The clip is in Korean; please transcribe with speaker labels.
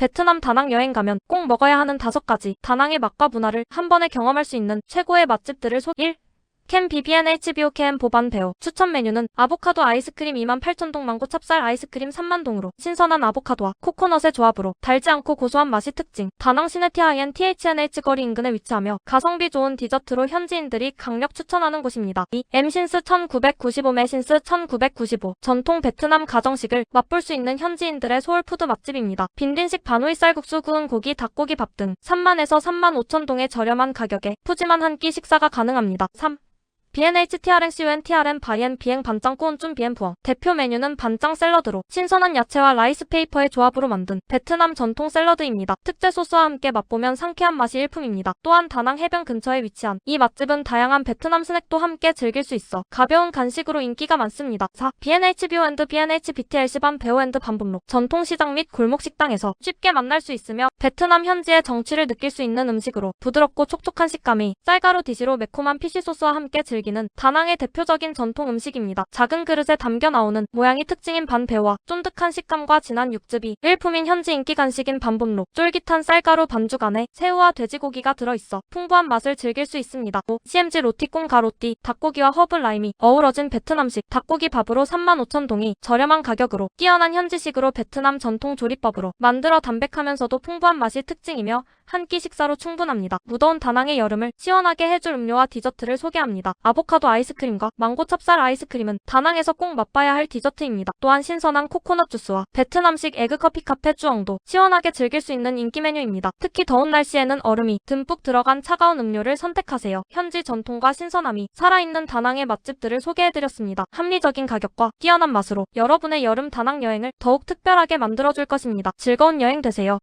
Speaker 1: 베트남 다낭 여행 가면 꼭 먹어야 하는 다섯 가지 다낭의 맛과 문화를 한 번에 경험할 수 있는 최고의 맛집들을 소 1. 캔 BBN HBO 캔 보반 배우 추천 메뉴는 아보카도 아이스크림 28,000동 망고 찹쌀 아이스크림 3만동으로 신선한 아보카도와 코코넛의 조합으로 달지 않고 고소한 맛이 특징 다낭 시네티아이엔 THNH 거리 인근에 위치하며 가성비 좋은 디저트로 현지인들이 강력 추천하는 곳입니다. 2. 엠신스 1995 메신스 1995 전통 베트남 가정식을 맛볼 수 있는 현지인들의 소울푸드 맛집입니다. 빈린식 바누이 쌀국수 구운 고기 닭고기 밥 등 3만에서 3만 5천 동의 저렴한 가격에 푸짐한 한 끼 식사가 가능합니다. 3. B&H TRNCUN TRN 바이엔 비행 반짱 꾸온쭌 비엔 부엉 대표 메뉴는 반짱 샐러드로 신선한 야채와 라이스 페이퍼의 조합으로 만든 베트남 전통 샐러드입니다. 특제 소스와 함께 맛보면 상쾌한 맛이 일품입니다. 또한 다낭 해변 근처에 위치한 이 맛집은 다양한 베트남 스낵도 함께 즐길 수 있어 가벼운 간식으로 인기가 많습니다. 4. B&H 뷰&드 B&H BTLC 반 배우앤드 반복록 전통시장 및 골목 식당에서 쉽게 만날 수 있으며 베트남 현지의 정취를 느낄 수 있는 음식으로 부드럽고 촉촉한 식감이 쌀가루 디시로 매콤한 피쉬 소스와 함께 즐기는 다낭의 대표적인 전통 음식입니다. 작은 그릇에 담겨 나오는 모양이 특징인 반배와 쫀득한 식감과 진한 육즙이 일품인 현지 인기 간식인 반복록 쫄깃한 쌀가루 반죽 안에 새우와 돼지고기가 들어있어 풍부한 맛을 즐길 수 있습니다. 5. CMG 로티콩 가로띠 닭고기와 허브 라임이 어우러진 베트남식 닭고기 밥으로 35,000동이 저렴한 가격으로 뛰어난 현지식으로 베트남 전통 조리법으로 만들어 담백하면서도 풍부 한 맛이 특징이며 한 끼 식사로 충분합니다. 무더운 다낭의 여름을 시원하게 해줄 음료와 디저트를 소개합니다. 아보카도 아이스크림과 망고 찹쌀 아이스크림은 다낭에서 꼭 맛봐야 할 디저트입니다. 또한 신선한 코코넛 주스와 베트남식 에그 커피 카페 쭈엉도 시원하게 즐길 수 있는 인기 메뉴입니다. 특히 더운 날씨에는 얼음이 듬뿍 들어간 차가운 음료를 선택하세요. 현지 전통과 신선함이 살아있는 다낭의 맛집들을 소개해드렸습니다. 합리적인 가격과 뛰어난 맛으로 여러분의 여름 다낭 여행을 더욱 특별하게 만들어줄 것입니다. 즐거운 여행 되세요.